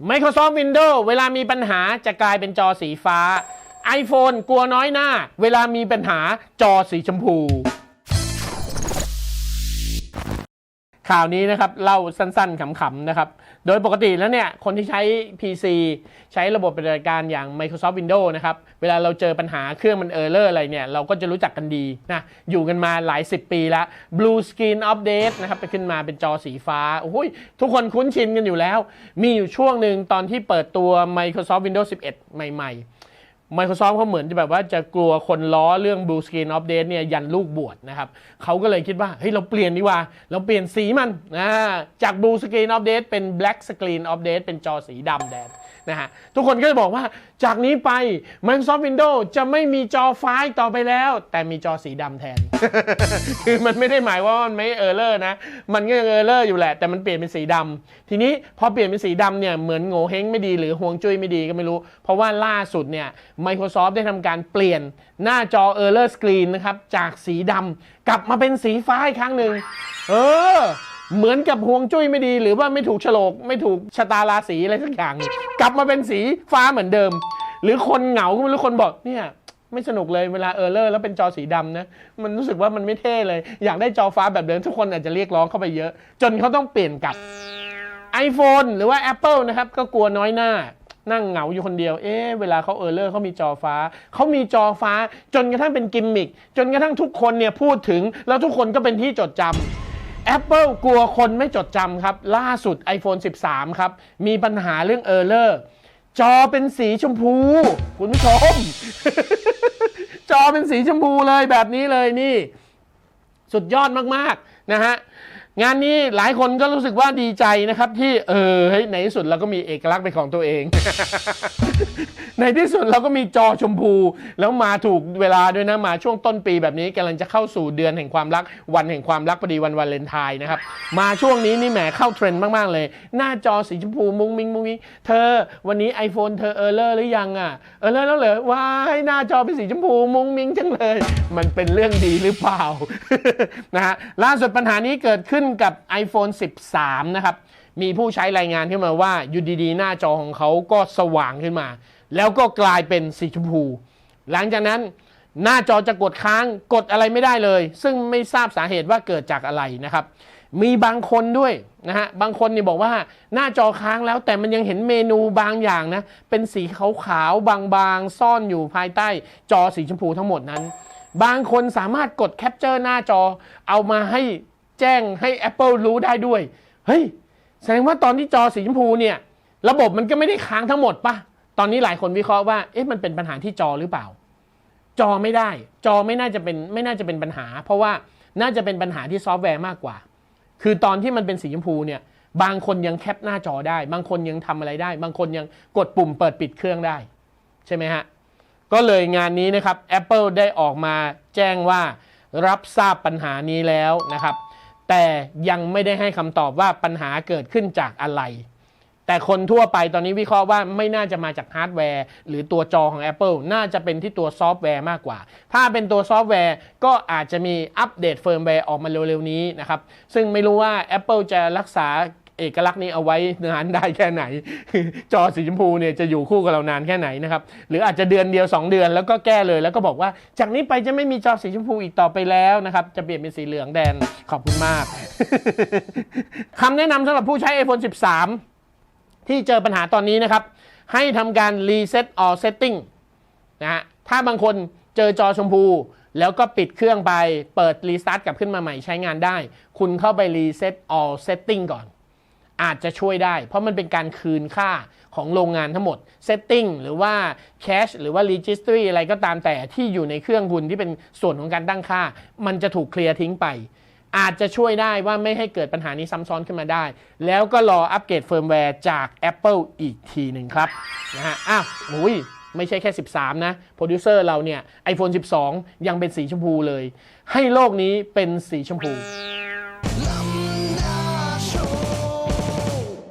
Microsoft Windows เวลามีปัญหาจะกลายเป็นจอสีฟ้า iPhone กลัวน้อยหน้า เวลามีปัญหาจอสีชมพู ข่าวนี้นะครับเล่าสั้นๆขำๆนะครับ โดยปกติแล้วเนี่ยคนที่ใช้ PC ใช้ระบบปฏิบัติการอย่าง Microsoft Windows นะครับเวลาเราเจอปัญหาเครื่องมันเออร์เลอร์อะไรเนี่ยเราก็จะรู้จักกันดีนะอยู่กันมาหลาย 10 ปีแล้ว Blue Screen Update นะครับไปขึ้นมาเป็นจอสีฟ้าโอ้โหยทุกคนคุ้นชินกันอยู่แล้ว มีอยู่ช่วงหนึ่งตอนที่เปิดตัว Microsoft Windows 11 ใหม่ ๆ Microsoft เขาเหมือนจะแบบว่าจะกลัวคนล้อเรื่อง Blue Screen Update เนี่ยยันลูกบวชนะครับเขาก็เลยคิดว่าเฮ้ยเราเปลี่ยนดีกว่า เราเปลี่ยนสีมันนะจาก Blue Screen Update เป็น Black Screen Update เป็นจอสีดำแดน นะฮะทุกคนก็จะบอกว่าจากนี้ไป Microsoft Windows จะไม่มีจอฟ้าอีกต่อไปแล้ว แต่มีจอสีดำแทน คือมันไม่ได้หมายว่ามันไม่เออร์เลอร์นะ มันก็ยังเออร์เลอร์อยู่แหละ แต่มันเปลี่ยนเป็นสีดำทีนี้พอเปลี่ยนเป็นสีดำเนี่ยเหมือนโง่เฮงไม่ดีหรือห่วงจุ้ยไม่ดีก็ไม่รู้ เพราะว่าล่าสุดเนี่ย Microsoft ได้ทำการเปลี่ยนหน้าจอ Error Screen นะครับจากสีดำกลับมาเป็นสีฟ้าอีกครั้งหนึ่งเออ เหมือนกับห่วงจุ้ยไม่ดี หรือว่าไม่ถูกโฉลก ไม่ถูกชะตาราศีอะไรสักอย่าง กลับมาเป็นสีฟ้าเหมือนเดิม หรือคนเหงาก็ไม่รู้คนบอกเนี่ยไม่สนุกเลยเวลาเออเลอร์แล้วเป็นจอสีดำนะมันรู้สึกว่ามันไม่เท่เลย อยากได้จอฟ้าแบบเดิมทุกคนอาจจะเรียกร้องเข้าไปเยอะ จนเขาต้องเปลี่ยนกลับ iPhone หรือว่า Apple นะครับ ก็กลัวน้อยหน้า นั่งเหงาอยู่คนเดียว เอ๊ะเวลาเขาเออเลอร์เขามีจอฟ้า เขามีจอฟ้า จนกระทั่งเป็นกิมมิคจนกระทั่งทุกคนเนี่ยพูดถึงแล้วทุกคนก็เป็นที่จดจำ Apple กลัวคนไม่จดจำครับ ล่าสุด iPhone 13 ครับ มีปัญหาเรื่องเออร์เลอร์จอเป็นสีชมพู คุณผู้ชม จอเป็นสีชมพูเลยแบบนี้เลยนี่ สุดยอดมาก ๆ นะฮะ งานนี้หลายคนก็รู้สึกว่าดีใจนะครับ ที่เออเฮ้ยในที่สุดเราก็มีเอกลักษณ์เป็นของตัวเอง ในที่สุดเราก็มีจอชมพู แล้วมาถูกเวลาด้วยนะมาช่วงต้นปีแบบนี้กำลังจะเข้าสู่เดือนแห่งความรัก วันแห่งความรักพอดีวันวาเลนไทน์นะครับ มาช่วงนี้นี่แหมเข้าเทรนด์มาก ๆ เลย หน้าจอสีชมพูมุ้งมิ้งมุ้งมิ้งเธอ วันนี้ iPhone เธอเออเลอร์หรือยังอะเออเลอร์แล้วเหรอว้ายหน้าจอเป็นสีชมพูมุ้งมิ้งจังเลย มันเป็นเรื่องดีหรือเปล่านะฮะล่าสุดปัญหานี้เกิดขึ้นกับ iPhone 13 นะครับ มีผู้ใช้รายงานขึ้นมาว่าอยู่ดีๆ หน้าจอของเขาก็สว่างขึ้นมา แล้วก็กลายเป็นสีชมพู หลังจากนั้นหน้าจอจะกดค้างกดอะไรไม่ได้เลย ซึ่งไม่ทราบสาเหตุว่าเกิดจากอะไรนะครับ มีบางคนด้วยนะฮะบางคนนี่บอกว่าหน้าจอค้างแล้วแต่มันยังเห็นเมนูบางอย่างนะ เป็นสีขาวๆบางๆ ซ่อนอยู่ภายใต้จอสีชมพูทั้งหมดนั้น บางคนสามารถกดแคปเจอร์หน้าจอเอามาให้ แจ้งให้ Apple รู้ได้ด้วย เฮ้ย แสดงว่าตอนที่จอสีชมพูเนี่ย ระบบมันก็ไม่ได้ค้างทั้งหมดปะตอนนี้หลายคนวิเคราะห์ว่าเอ๊ะมันเป็นปัญหาที่จอหรือเปล่า จอไม่ได้ จอไม่น่าจะเป็นไม่น่าจะเป็นปัญหา เพราะว่าน่าจะเป็นปัญหาที่ซอฟต์แวร์มากกว่า คือตอนที่มันเป็นสีชมพูเนี่ย บางคนยังแคปหน้าจอได้ บางคนยังทำอะไรได้ บางคนยังกดปุ่มเปิดปิดเครื่องได้ ใช่ไหมฮะก็เลยงานนี้นะครับ Apple ได้ออกมาแจ้งว่ารับทราบปัญหานี้แล้วนะครับ แต่ยังไม่ได้ให้คำตอบว่าปัญหาเกิดขึ้นจากอะไร แต่คนทั่วไปตอนนี้วิเคราะห์ว่าไม่น่าจะมาจากฮาร์ดแวร์ หรือตัวจอของ Apple น่าจะเป็นที่ตัวซอฟต์แวร์มากกว่า ถ้าเป็นตัวซอฟต์แวร์ก็อาจจะมีอัปเดตเฟิร์มแวร์ออกมาเร็วๆนี้นะครับ ซึ่งไม่รู้ว่า Apple จะรักษา เอกลักษณ์นี้เอาไว้นานได้แค่ไหน จอสีชมพูเนี่ยจะอยู่คู่กับเรานานแค่ไหนนะครับหรืออาจจะเดือนเดียว 2 เดือนแล้วก็แก้เลยแล้วก็บอกว่า จากนี้ไปจะไม่มีจอสีชมพูอีกต่อไปแล้วนะครับจะเปลี่ยนเป็นสีเหลืองแดนขอบคุณมากคำแนะนำสำหรับผู้ใช้ iPhone 13 ที่เจอปัญหาตอนนี้นะครับ ให้ทำการ reset all setting นะฮะถ้าบางคนเจอจอชมพูแล้วก็ปิดเครื่องไป เปิดรีสตาร์ทกลับขึ้นมาใหม่ใช้งานได้ คุณเข้าไป reset all setting ก่อน อาจจะช่วยได้ เพราะมันเป็นการคืนค่าของโรงงานทั้งหมด setting หรือว่า cache หรือว่า registry อะไรก็ตามแต่ที่อยู่ในเครื่องคุณที่เป็นส่วนของการตั้งค่า มันจะถูกเคลียร์ทิ้งไป อาจจะช่วยได้ว่าไม่ให้เกิดปัญหานี้ซ้ำซ้อนขึ้นมาได้ แล้วก็รออัปเกรดเฟิร์มแวร์จาก Apple อีกทีหนึ่งครับนะฮะอ้าวอุ้ยไม่ใช่แค่ 13 นะ โปรดิวเซอร์เราเนี่ย iPhone 12 ยังเป็นสีชมพูเลย ให้โลกนี้เป็นสีชมพู